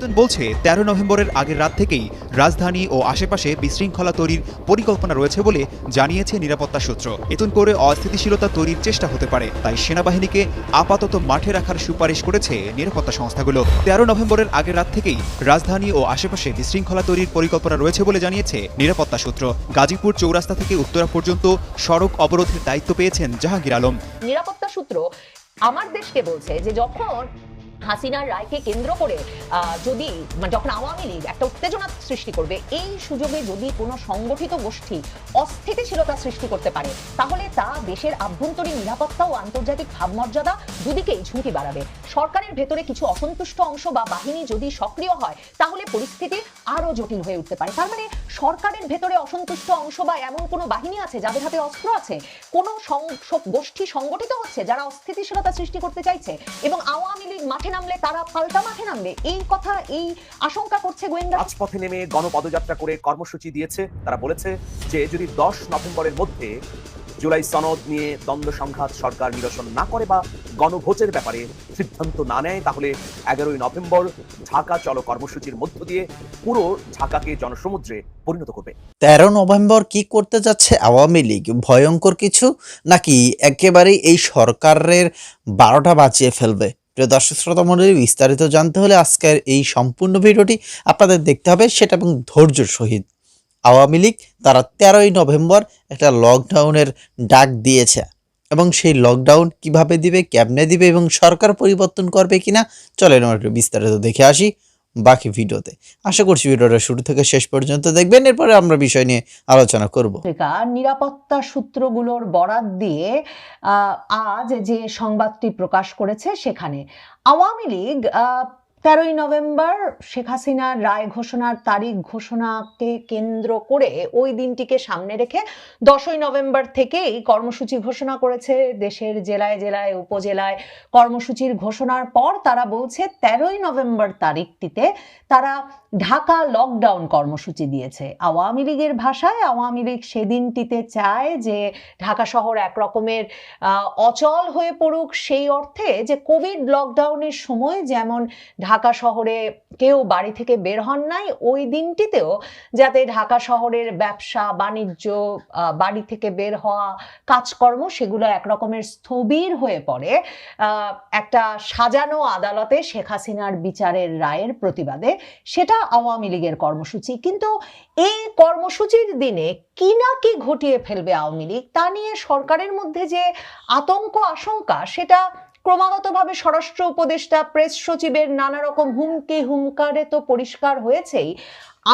প্রতিবেদন বলছে, তেরো নভেম্বরের আগের রাত থেকেই রাজধানী ও আশেপাশে বিশৃঙ্খলা তৈরির পরিকল্পনা রয়েছে বলে জানিয়েছে নিরাপত্তা সূত্র। এতুন করে অস্থিতিশীলতা তৈরির চেষ্টা হতে পারে, তাই সেনাবাহিনীকে আপাতত মাঠে রাখার সুপারিশ করেছে নিরাপত্তা সংস্থাগুলো। তেরো নভেম্বরের আগের রাত থেকেই রাজধানী ও আশেপাশে বিশৃঙ্খলা তৈরির পরিকল্পনা রয়েছে বলে জানিয়েছে নিরাপত্তা সূত্র। গাজীপুর চৌরাস্তা থেকে উত্তরা পর্যন্ত সড়ক অবরোধের দায়িত্ব পেয়েছেন জাহাঙ্গীর আলম। নিরাপত্তা সূত্র আমার দেশকে বলছে যে যখন হাসিনার রায়কে কেন্দ্র করে যদি মানে যখন আওয়ামী লীগ একটা উত্তেজনা সৃষ্টি করবে, এই সুযোগে যদি কোনো সংগঠিত গোষ্ঠী অস্থিতিশীলতা সৃষ্টি করতে পারে, তাহলে তা দেশের আভ্যন্তরীণ নিরাপত্তা ও আন্তর্জাতিক ভাবমর্যাদা দুদিকেই ঝুঁকি বাড়াবে। সরকারের ভেতরে কিছু অসন্তুষ্ট অংশ বা বাহিনী যদি সক্রিয় হয়, তাহলে পরিস্থিতি আরও জটিল হয়ে উঠতে পারে। তার মানে সরকারের ভেতরে অসন্তুষ্ট অংশ বা এমন কোনো বাহিনী আছে, যাদের হাতে অস্ত্র আছে? কোনো গোষ্ঠী সংগঠিত হচ্ছে যারা অস্থিতিশীলতা সৃষ্টি করতে চাইছে এবং আওয়ামী লীগ মাঠে নামলে তারা পাল্টা মাঠে নামবে। এই কথা এই আশঙ্কা করছে গোয়েন্দা রাজপথে নেমে গণপদযাত্রা করে কর্মসূচি দিয়েছে। তারা বলেছে যে যদি দশ নভেম্বরের মধ্যে জুলাই সনদ নিয়ে দ্বন্দ্ব সংঘাত সরকার নিরসন না করে বা গণভোটের ব্যাপারে সিদ্ধান্ত না নেয় তাহলে এগারোই নভেম্বর ঢাকা চলো কর্মসূচির মধ্য দিয়ে পুরো ঢাকাকে জনসমুদ্রে পরিণত করবে। তেরো নভেম্বর কি করতে যাচ্ছে আওয়ামী লীগ? ভয়ঙ্কর কিছু? নাকি একেবারেই এই সরকারের বারোটা বাঁচিয়ে ফেলবে? প্রিয় দর্শক শ্রোতা মন্ডলী বিস্তারিত জানতে হলে আজকের এই সম্পূর্ণ ভিডিওটি আপনাদের দেখতে হবে, সেটা এবং ধৈর্য সহিত। আওয়ামী লীগ তারা তেরোই নভেম্বর একটা লকডাউনের ডাক দিয়েছে এবং সেই লকডাউন কীভাবে দিবে, কেমনে দিবে এবং সরকার পরিবর্তন করবে কিনা, চলেন আমরা বিস্তারিত দেখে আসি। বাকি ভিডিওতে। আশা করছি ভিডিওটা শুরু থেকে শেষ পর্যন্ত দেখবেন, এরপরে আমরা বিষয় নিয়ে আলোচনা করব। নিরাপত্তা সূত্রগুলোর বরাত দিয়ে আজ যে সংবাদটি প্রকাশ করেছে সেখানে আওয়ামী লীগ তেরোই নভেম্বর শেখ হাসিনার রায় ঘোষণার তারিখ ঘোষণাকে কেন্দ্র করে ওই দিনটিকে সামনে রেখে দশই নভেম্বর থেকেই কর্মসূচি ঘোষণা করেছে দেশের জেলায় জেলায়, উপজেলায় কর্মসূচির ঘোষণার পর তারা বলছে তেরোই নভেম্বর তারিখটিতে তারা ঢাকা লকডাউন কর্মসূচি দিয়েছে। আওয়ামী লীগের ভাষায় আওয়ামী লীগ সেদিনটিতে চায় যে ঢাকা শহর এক রকমের অচল হয়ে পড়ুক সেই অর্থে যে কোভিড লকডাউনের সময় যেমন ঢাকা শহরে কেউ বাড়ি থেকে বের হন নাই, ওই দিনটিতেও যাতে ঢাকা শহরের ব্যবসা, বাণিজ্য বাড়ি থেকে বের হওয়া, কাজকর্ম সেগুলো একরকমের স্থবির হয়ে পড়ে একটা সাজানো আদালতে শেখ হাসিনার বিচারের রায়ের প্রতিবাদে সেটা আওয়ামী লীগের কর্মসূচি। কিন্তু এই কর্মসূচির দিনে কি না কি ঘটিয়ে ফেলবে আওয়ামী লীগ, তা নিয়ে সরকারের মধ্যে যে আতঙ্ক, আশঙ্কা, সেটা ক্রমাগতভাবে স্বরাষ্ট্র উপদেষ্টা, প্রেস সচিবের নানা রকম হুমকি হুমকারে তো পরিষ্কার হয়েছেই।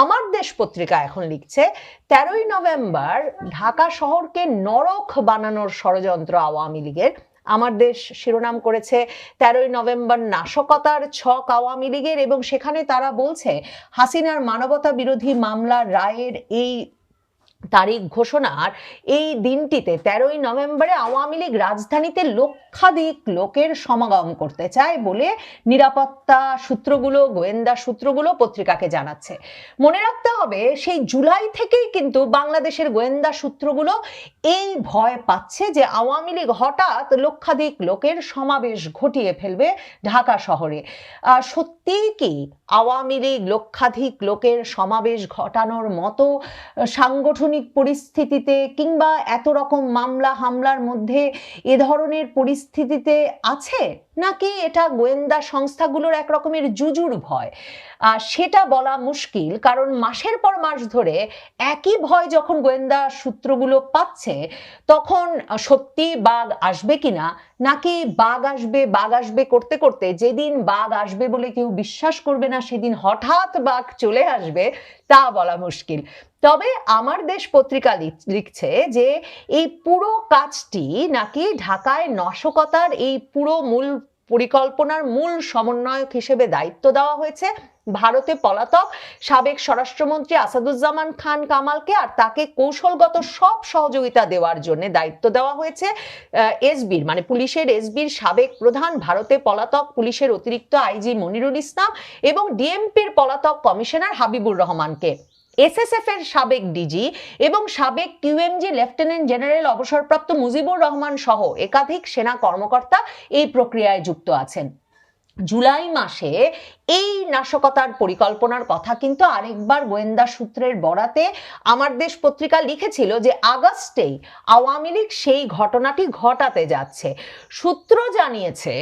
আমার দেশ পত্রিকা এখন লিখছে, তেরোই নভেম্বর ঢাকা শহরকে নরক বানানোর ষড়যন্ত্র আওয়ামী লীগের। আমার দেশ শিরোনাম করেছে, তেরোই নভেম্বর নাশকতার ছক আওয়ামী লীগের এবং সেখানে তারা বলছে, হাসিনার মানবতা বিরোধী মামলার রায়ের এই তারিখ ঘোষণার এই দিনটিতে তেরোই নভেম্বরে আওয়ামী লীগ রাজধানীতে লক্ষাধিক লোকের সমাগম করতে চায় বলে নিরাপত্তা সূত্রগুলো গোয়েন্দা সূত্রগুলো পত্রিকাকে জানাচ্ছে। মনে রাখতে হবে সেই জুলাই থেকেই কিন্তু বাংলাদেশের গোয়েন্দা সূত্রগুলো এই ভয় পাচ্ছে যে আওয়ামী লীগ হঠাৎ লক্ষাধিক লোকের সমাবেশ ঘটিয়ে ফেলবে ঢাকা শহরে। আহ, কি আওয়ামী লীগ লক্ষাধিক লোকের সমাবেশ ঘটানোর মতো সাংগঠনিক পরিস্থিতিতে কিংবা এত রকম মামলা হামলার মধ্যে এ ধরনের পরিস্থিতিতে আছে? নাকি এটা গোয়েন্দা সংস্থাগুলোর এক রকমের জুজুর ভয়? আহ, সেটা বলা মুশকিল কারণ মাসের পর মাস ধরে একই ভয় যখন গোয়েন্দা সূত্রগুলো পাচ্ছে তখন সত্যি বাঘ আসবে কিনা নাকি বাঘ আসবে বাঘ আসবে করতে করতে যেদিন বাঘ আসবে বলে কেউ বিশ্বাস করবে না সেদিন হঠাৎ বাঘ চলে আসবে তা বলা মুশকিল। তবে আমার দেশ পত্রিকা লিখ- লিখছে যে এই পুরো কাজটি নাকি ঢাকায় নাশকতার এই পুরো মূল পরিকল্পনার মূল সমন্বয়ক হিসেবে দায়িত্ব দেওয়া হয়েছে ভারতে পলাতক সাবেক স্বরাষ্ট্রমন্ত্রী আসাদুজ্জামান খান কামালকে আর তাকে কৌশলগত সব সহযোগিতা দেওয়ার জন্য দায়িত্ব দেওয়া হয়েছে এসবির মানে পুলিশের এসবির সাবেক প্রধান ভারতে পলাতক পুলিশের অতিরিক্ত আইজি মনিরুল ইসলাম এবং ডিএমপির পলাতক কমিশনার হাবিবুর রহমানকে। এসএসএফ এর সাবেক ডিজি এবং সাবেক কিউএমজি লেফটেন্যান্ট জেনারেল অবসরপ্রাপ্ত মুজিবুর রহমান সহ একাধিক সেনা কর্মকর্তা এই প্রক্রিয়ায় যুক্ত আছেন। জুলাই মাসে এই নাশকতার পরিকল্পনার কথা কিন্তু আরেকবার গোয়েন্দা সূত্রের বরাতে আমার দেশ পত্রিকা লিখেছিল যে আগস্টেই আওয়ামী লীগ সেই ঘটনাটি ঘটাতে যাচ্ছে। সূত্র জানিয়েছে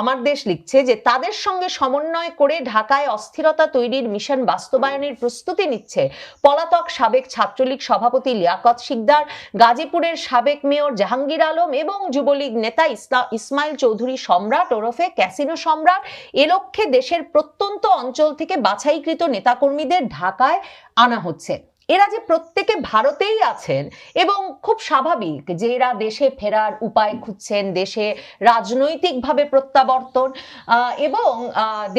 আমার দেশ লিখছে যে তাদের সঙ্গে সমন্বয় করে ঢাকায় অস্থিরতা তৈরির মিশন বাস্তবায়নের প্রস্তুতি নিচ্ছে পলাতক সাবেক ছাত্রলীগ সভাপতি লিয়াকত শিকদার, গাজীপুরের সাবেক মেয়র জাহাঙ্গীর আলম এবং যুবলীগ নেতা ইসমাইল চৌধুরী সম্রাট ওরফে ক্যাসিনো সম্রাট। এ লক্ষ্যে দেশের প্রত্যন্ত অঞ্চল থেকে বাছাইকৃত নেতাকর্মীদের ঢাকায় আনা হচ্ছে। এরা যে প্রত্যেকে ভারতেই আছেন এবং খুব স্বাভাবিক যে এরা দেশে ফেরার উপায় খুঁজছেন, দেশে রাজনৈতিকভাবে প্রত্যাবর্তন এবং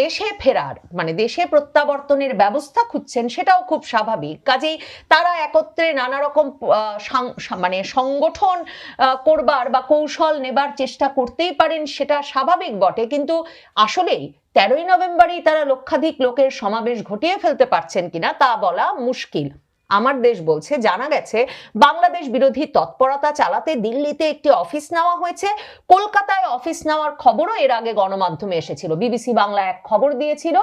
দেশে ফেরার মানে দেশে প্রত্যাবর্তনের ব্যবস্থা খুঁজছেন সেটাও খুব স্বাভাবিক। কাজেই তারা একত্রে নানা রকম মানে সংগঠন করবার বা কৌশল নেবার চেষ্টা করতেই পারেন সেটা স্বাভাবিক বটে। কিন্তু আসলেই তেরোই নভেম্বরেই তারা লক্ষাধিক লোকের সমাবেশ ঘটিয়ে ফেলতে পারছেন কিনা তা বলা মুশকিল। আমার দেশ বলছে, জানা গেছে, বাংলাদেশ বিরোধী তৎপরতা চালাতে দিল্লিতে একটি অফিস নেওয়া হয়েছে। কলকাতায় অফিস নেওয়ার খবরও এর আগে গণমাধ্যমে এসেছিল। বিবিসি বাংলা এক খবর দিয়েছিল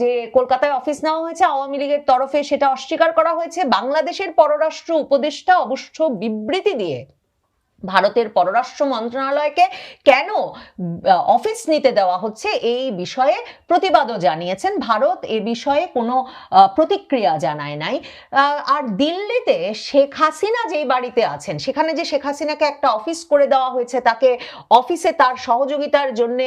যে কলকাতায় অফিস নেওয়া হয়েছে, আওয়ামী লীগের তরফে সেটা অস্বীকার করা হয়েছে। বাংলাদেশের পররাষ্ট্র উপদেষ্টা অবশ্য বিবৃতি দিয়ে ভারতের পররাষ্ট্র মন্ত্রণালয়কে কেন অফিস নিতে দেওয়া হচ্ছে এই বিষয়ে প্রতিবাদও জানিয়েছেন। ভারত এ বিষয়ে কোনো প্রতিক্রিয়া জানায় নাই। আর দিল্লিতে শেখ হাসিনা যেই বাড়িতে আছেন, সেখানে যে শেখ হাসিনাকে একটা অফিস করে দেওয়া হয়েছে, তাকে অফিসে তার সহযোগিতার জন্য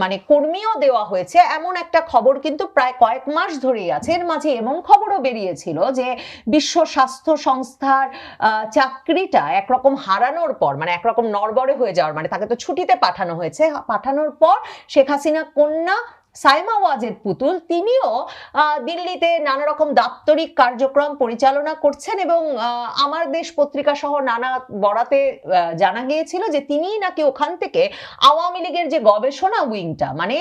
মানে কর্মীও দেওয়া হয়েছে, এমন একটা খবর কিন্তু প্রায় কয়েক মাস ধরেই আছে। এর মাঝে এমন খবরও বেরিয়েছিল যে বিশ্ব স্বাস্থ্য সংস্থার চাকরিটা একরকম হারানোর পর মানে একরকম নরবরে হয়ে যাওয়ার মানে তাকে তো ছুটিতে পাঠানো হয়েছে পাঠানোর পর শেখ হাসিনা, কন্যা সাইমা ওয়াজেদ পুতুল, তিনিও দিল্লিতে নানা রকম দাপ্তরিক কার্যক্রম পরিচালনা করছেন এবং আমার দেশ পত্রিকা সহ নানা বরাতে জানা গিয়েছিল যে তিনিই নাকি ওখান থেকে আওয়ামী লীগের যে গবেষণা উইংটা মানে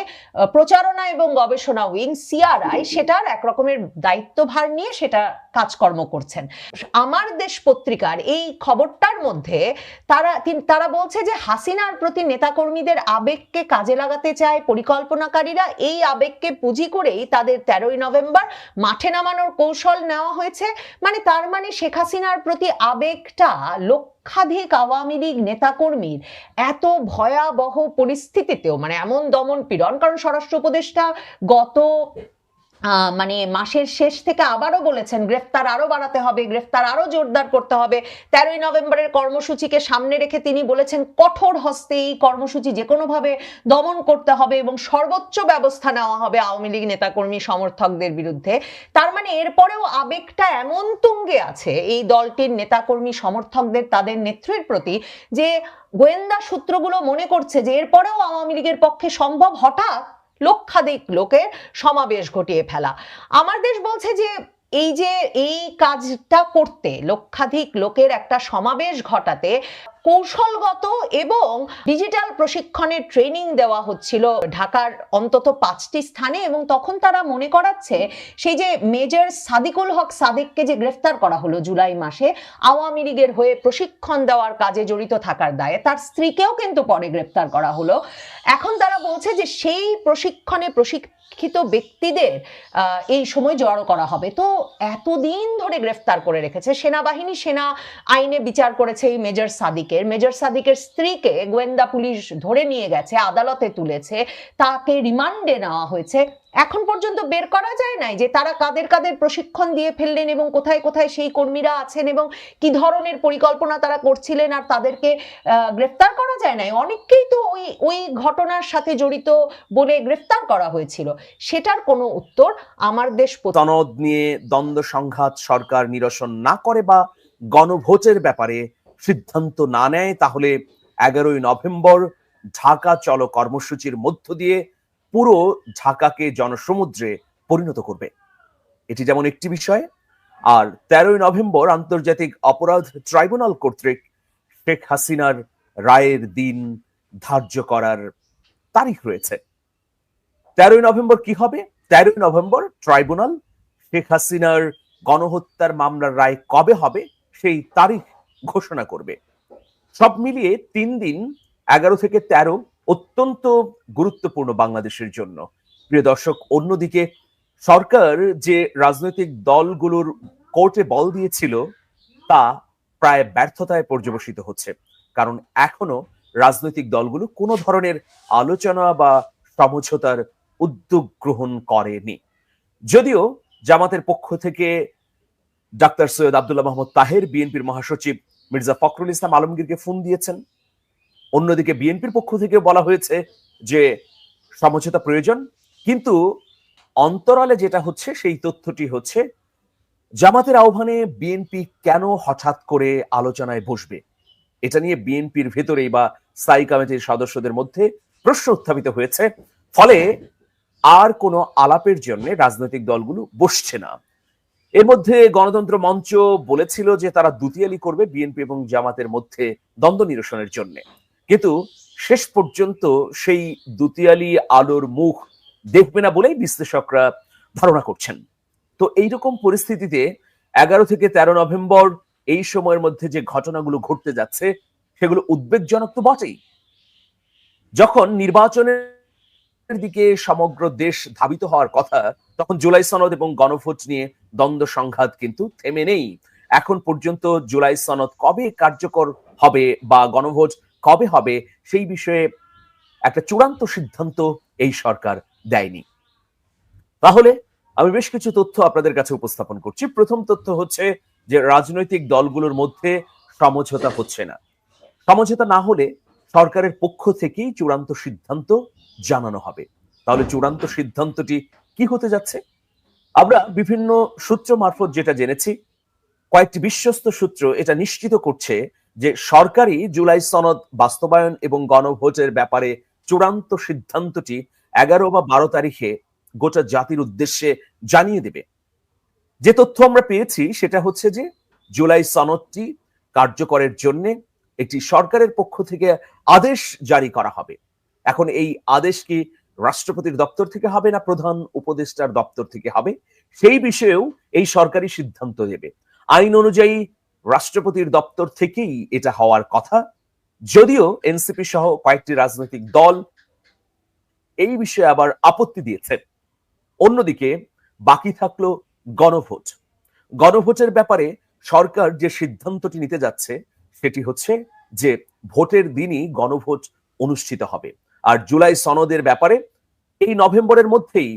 প্রচারণা এবং গবেষণা উইং, সিআরআই, সেটার এক রকমের দায়িত্বভার নিয়ে সেটা কাজকর্ম করছেন। আমার দেশ পত্রিকার এই খবরটার মধ্যে তারা তারা বলছে যে হাসিনার প্রতি নেতাকর্মীদের আবেগকে কাজে লাগাতে চায় পরিকল্পনাকারীরা এই আবেগকে পুঁজি করেই তাদের তেরোই নভেম্বর মাঠে নামানোর কৌশল নেওয়া হয়েছে। মানে তার মানে শেখ হাসিনার প্রতি আবেগটা লোক লক্ষাধিক আওয়ামী লীগ নেতাকর্মীর এত ভয়াবহ পরিস্থিতিতেও মানে এমন দমন পীড়ন, কারণ স্বরাষ্ট্র উপদেষ্টা গত মানে মাসের শেষ থেকে আবারও বলেছেন, গ্রেফতার আরও বাড়াতে হবে, গ্রেফতার আরও জোরদার করতে হবে। তেরোই নভেম্বরের কর্মসূচিকে সামনে রেখে তিনি বলেছেন, কঠোর হস্তে এই কর্মসূচি যে কোনোভাবে দমন করতে হবে এবং সর্বোচ্চ ব্যবস্থা নেওয়া হবে আওয়ামী লীগ নেতাকর্মী সমর্থকদের বিরুদ্ধে। তার মানে এরপরেও আবেগটা এমন তুঙ্গে আছে এই দলটির নেতাকর্মী সমর্থকদের, তাদের নেত্রীর প্রতি, যে গোয়েন্দা সূত্রগুলো মনে করছে যে এরপরেও আওয়ামী লীগের পক্ষে সম্ভব হঠাৎ লক্ষাধিক লোকের সমাবেশ ঘটিয়ে ফেলা। আমার দেশ বলছে যে, এই যে এই কাজটা করতে লক্ষাধিক লোকের একটা সমাবেশ ঘটাতে কৌশলগত এবং ডিজিটাল প্রশিক্ষণের ট্রেনিং দেওয়া হচ্ছিল ঢাকার অন্তত পাঁচটি স্থানে এবং তখন তারা মনে করাচ্ছে সেই যে মেজর সাদিকুল হক সাদিককে যে গ্রেফতার করা হলো জুলাই মাসে, আওয়ামী লীগের হয়ে প্রশিক্ষণ দেওয়ার কাজে জড়িত থাকার দায়ে তার স্ত্রীকেও কিন্তু পরে গ্রেফতার করা হলো। এখন তারা বলছে যে সেই প্রশিক্ষণে প্রশিক্ষিত ব্যক্তিদের এই সময় জড়ো করা হবে। তো এতদিন ধরে গ্রেফতার করে রেখেছে সেনাবাহিনী, সেনা আইনে বিচার করেছে এই মেজর সাদিকের, মেজর সাদিকের স্ত্রীকে গোয়েন্দা পুলিশ ধরে নিয়ে গেছে, আদালতে তুলেছে, তাকে রিমান্ডে নেওয়া হয়েছে। এখন পর্যন্ত বের করা যায় নাই যে তারা কাদের কাদের প্রশিক্ষণ দিয়ে ফেললেন এবং কোথায় কোথায় সেই কর্মীরা আছেন এবং কি ধরনের পরিকল্পনা তারা করছিলেন আর তাদেরকে গ্রেফতার করা যায় নাই। অনেককেই তো ওই ওই ঘটনার সাথে জড়িত বলে গ্রেফতার করা হয়েছিল। সেটার কোনো উত্তর আমার দেশ সনদ নিয়ে দ্বন্দ্ব সংঘাত সরকার নিরসন না করে বা গণভোটের ব্যাপারে সিদ্ধান্ত না নেয়, তাহলে এগারোই নভেম্বর ঢাকা চলো কর্মসূচির মধ্য দিয়ে পুরো ঢাকাকে জনসমুদ্রে পরিণত করবে। এটি যেমন একটি বিষয়, আর তেরোই নভেম্বর আন্তর্জাতিক অপরাধ ট্রাইব্যুনাল কর্তৃক শেখ হাসিনার রায়ের দিন ধার্য করার তারিখ রয়েছে। তেরোই নভেম্বর কি হবে? তেরোই নভেম্বর ট্রাইব্যুনাল শেখ হাসিনার গণহত্যার মামলার রায় কবে হবে? সেই তারিখ ঘোষণা করবে। সব মিলিয়ে তিন দিন, এগারো থেকে তেরো, অত্যন্ত গুরুত্বপূর্ণ বাংলাদেশের জন্য। প্রিয় দর্শক, অন্যদিকে সরকার যে রাজনৈতিক দলগুলোর কোর্টে বল দিয়েছিল, তা প্রায় ব্যর্থতায় পর্যবসিত হচ্ছে। কারণ এখনও রাজনৈতিক দলগুলো কোনো ধরনের আলোচনা বা সমঝোতার উদ্যোগ গ্রহণ করেনি। যদিও জামাতের পক্ষ থেকে ডাক্তার সৈয়দ আব্দুল্লাহ মোহাম্মদ তাহের, বিএনপির মহাসচিব মির্জা ফখরুল ইসলাম আলমগীরকে ফোন দিয়েছেন। অন্যদিকে বিএনপির পক্ষ থেকে বলা হয়েছে যে সমঝোতা প্রয়োজন, কিন্তু অন্তরালে যেটা হচ্ছে সেই তথ্যটি হচ্ছে, জামাতের আহ্বানে বিএনপি কেন হঠাৎ করে আলোচনায় বসবে? এটা নিয়ে বিএনপির ভেতরেই বা স্থায়ী কমিটির সদস্যদের মধ্যে প্রশ্ন উত্থাপিত হয়েছে। ফলে আর কোনো আলাপের জন্য রাজনৈতিক দলগুলো বসছে না। এর মধ্যে গণতন্ত্র মঞ্চ বলেছিল যে তারা দুতিয়ালি করবে বিএনপি এবং জামাতের মধ্যে দ্বন্দ্ব নিরসনের জন্য। কিন্তু শেষ পর্যন্ত সেই দুতিয়ালি আলোর মুখ দেখবে না বলেই বিশ্লেষকরা ধারণা করছেন। তো এইরকম পরিস্থিতিতে এগারো থেকে তেরো নভেম্বর এই সময়ের মধ্যে যে ঘটনাগুলো ঘটতে যাচ্ছে, সেগুলো উদ্বেগজনক তো বটেই। যখন নির্বাচনের দিকে সমগ্র দেশ ধাবিত হওয়ার কথা, তখন জুলাই সনদ এবং গণভোট নিয়ে দ্বন্দ্ব সংঘাত কিন্তু থেমে নেই। এখন পর্যন্ত জুলাই সনদ কবে কার্যকর হবে বা গণভোট কবে হবে, সেই বিষয়ে একটা চূড়ান্ত সিদ্ধান্ত এই সরকার দেয়নি। তাহলে আমি বেশ কিছু তথ্য আপনাদের কাছে উপস্থাপন করছি। প্রথম তথ্য হচ্ছে যে রাজনৈতিক দলগুলোর মধ্যে সমঝোতা হচ্ছে না। সমঝোতা না হলে সরকারের পক্ষ থেকেই চূড়ান্ত সিদ্ধান্ত জানানো হবে। তাহলে চূড়ান্ত সিদ্ধান্তটি কি হতে যাচ্ছে? আমরা বিভিন্ন সূত্র মারফত যেটা জেনেছি, কয়েকটি বিশ্বস্ত সূত্র এটা নিশ্চিত করছে যে সরকারি জুলাই সনদ বাস্তবায়ন এবং গণভোটের ব্যাপারে চূড়ান্ত সিদ্ধান্তটি এগারো বা বারো তারিখে গোটা জাতির উদ্দেশ্যে জানিয়ে দেবে। যে তথ্য আমরা পেয়েছি সেটা হচ্ছে যে জুলাই সনদটি কার্যকরের জন্য একটি সরকারের পক্ষ থেকে আদেশ জারি করা হবে। এখন এই আদেশ কি রাষ্ট্রপতির দপ্তর থেকে হবে না প্রধান উপদেষ্টার দপ্তর থেকে হবে? সেই বিষয়েও এই সরকারি সিদ্ধান্ত দেবে আইন অনুযায়ী রাষ্ট্রপতির দপ্তর থেকেই এটা হওয়ার কথা। যদিও এনসিপি সহ কয়েকটি রাজনৈতিক দল এই বিষয়ে আবার আপত্তি দিয়েছে। অন্যদিকে বাকি থাকল গণভোট। গণভোটের ব্যাপারে সরকার যে সিদ্ধান্তটি নিতে যাচ্ছে, সেটি হচ্ছে যে ভোটের দিনই গণভোট অনুষ্ঠিত হবে। আর জুলাই সনদের ব্যাপারে এই নভেম্বরের মধ্যেই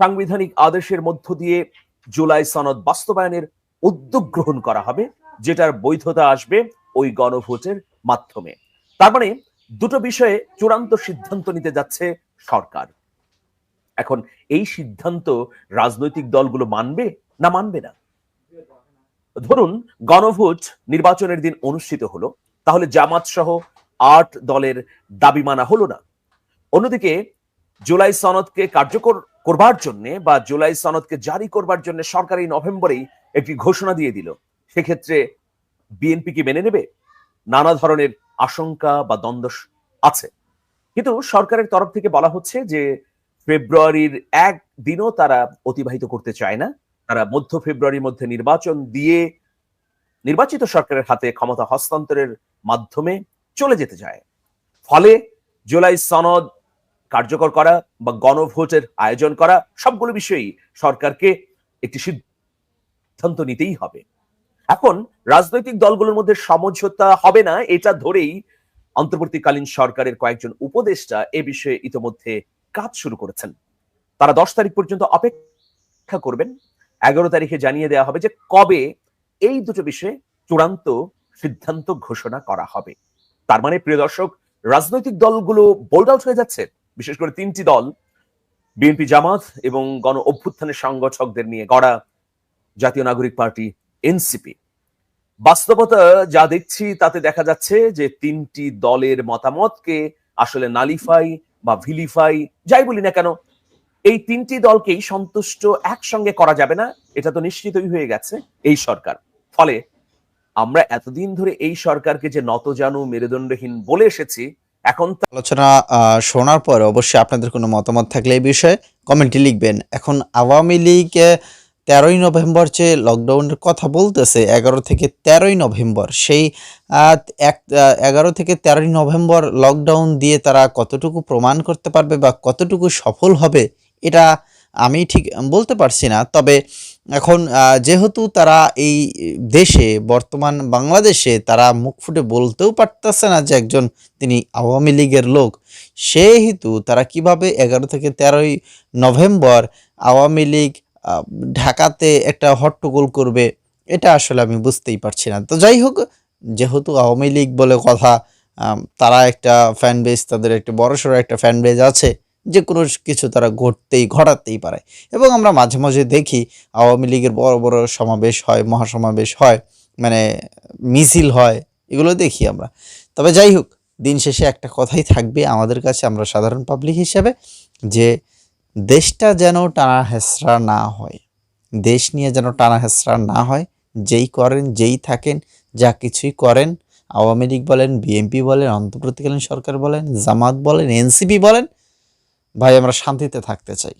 সাংবিধানিক আদেশের মধ্য দিয়ে জুলাই সনদ বাস্তবায়নের উদ্যোগ গ্রহণ করা হবে, যেটার বৈধতা আসবে ওই গণভোটের মাধ্যমে। তার মানে দুটো বিষয়ে চূড়ান্ত সিদ্ধান্ত নিতে যাচ্ছে সরকার। এখন এই সিদ্ধান্ত রাজনৈতিক দলগুলো মানবে না মানবে না? ধরুন গণভোট নির্বাচনের দিন অনুষ্ঠিত হলো, তাহলে জামাত সহ আট দলের দাবি মানা হলো না। অন্যদিকে জুলাই সনদকে কার্যকর করবার জন্য বা জুলাই সনদকে জারি করবার জন্য সরকার এই নভেম্বরেই একটি ঘোষণা দিয়ে দিল। সেক্ষেত্রে বিএনপি কি মেনে নেবে? নানা ধরনের আশঙ্কা বা দ্বন্দ্ব আছে। কিন্তু সরকারের তরফ থেকে বলা হচ্ছে যে ফেব্রুয়ারির এক দিনও তারা অতিবাহিত করতে চায় না। তারা মধ্য ফেব্রুয়ারির মধ্যে নির্বাচন দিয়ে নির্বাচিত সরকারের হাতে ক্ষমতা হস্তান্তরের মাধ্যমে চলে যেতে চায়। ফলে জুলাই সনদ কার্যকর করা বা গণভোটের আয়োজন করা সবগুলো বিষয়ই সরকারকে একটি সিদ্ধান্ত নিতেই হবে। এখন রাজনৈতিক দলগুলোর মধ্যে সমঝোতা হবে না, এটা ধরেই অন্তর্বর্তীকালীন সরকারের কয়েকজন উপদেষ্টা এ বিষয়ে ইতোমধ্যে কাজ শুরু করেছেন। তারা দশ তারিখ পর্যন্ত অপেক্ষা করবেন। এগারো তারিখে জানিয়ে দেওয়া হবে যে কবে এই দুটো বিষয়ে চূড়ান্ত সিদ্ধান্ত ঘোষণা করা হবে। তার মানে প্রিয় দর্শক, রাজনৈতিক দলগুলো বোল্ড আউট হয়ে যাচ্ছে। বিশেষ করে তিনটি দল, বিএনপি জামাত এবং গণ অভ্যুত্থানের সংগঠকদের নিয়ে গড়া জাতীয় নাগরিক পার্টি, এনসিপি। বাস্তবতা যা দেখছি, তাতে দেখা যাচ্ছে যে তিনটি দলের মতামতকে আসলে নালিফাই বা ভিলিফাই, যাই বলি না কেন, এই তিনটি দলকেই সন্তুষ্ট একসঙ্গে করা যাবে না, এটা তো নিশ্চিতই হয়ে গেছে এই সরকার। ফলে আমরা এতদিন ধরে এই সরকারকে যে নতজানু মেরুদণ্ডহীন বলে এসেছি, এখন আলোচনা শোনার পর অবশ্যই আপনাদের কোনো মতামত থাকলে এই বিষয়ে কমেন্টে লিখবেন। এখন আওয়ামী লীগ তেরোই নভেম্বর যে লকডাউনের কথা বলতেছে, এগারো থেকে তেরোই নভেম্বর, সেই এক এগারো থেকে তেরোই নভেম্বর লকডাউন দিয়ে তারা কতটুকু প্রমাণ করতে পারবে বা কতটুকু সফল হবে, এটা আমি ঠিক বলতে পারছি না। তবে এখন যেহেতু তারা এই দেশে, বর্তমান বাংলাদেশে তারা মুখ ফুটে বলতেও পারতেছে না যে একজন তিনি আওয়ামী লীগের লোক, সেহেতু তারা কীভাবে এগারো থেকে তেরোই নভেম্বর আওয়ামী লীগ ঢাকাতে একটা হট্টগোল করবে, এটা আসলে আমি বুঝতেই পারছি না। তো যাই হোক, যেহেতু আওয়ামী লীগ বলে কথা তারা একটা ফ্যান বেজ তাদের একটা বড়সড় একটা ফ্যান বেজ আছে যে কোনো কিছু তারা ঘটতেই, ঘটাতেই পারে। এবং আমরা মাঝে মাঝে দেখি আওয়ামী লীগের বড় বড় সমাবেশ হয়, মহাসমাবেশ হয় মানে মিছিল হয়, এগুলো দেখি আমরা। তবে যাই হোক, দিন শেষে একটা কথাই থাকবে আমাদের কাছে, আমরা সাধারণ পাবলিক হিসেবে, যে দেশটা যেন টানা হেসরা না হয়। দেশ নিয়ে যেন টানা হেসরা না হয়, যেই করেন, যেই থাকেন, যা কিছুই করেন, আওয়ামী লীগ বলেন, বিএনপি বলেন, অন্তর্বর্তীকালীন সরকার বলেন, জামাত বলেন, এনসিপি বলেন ভাই আমরা শান্তিতে থাকতে চাই।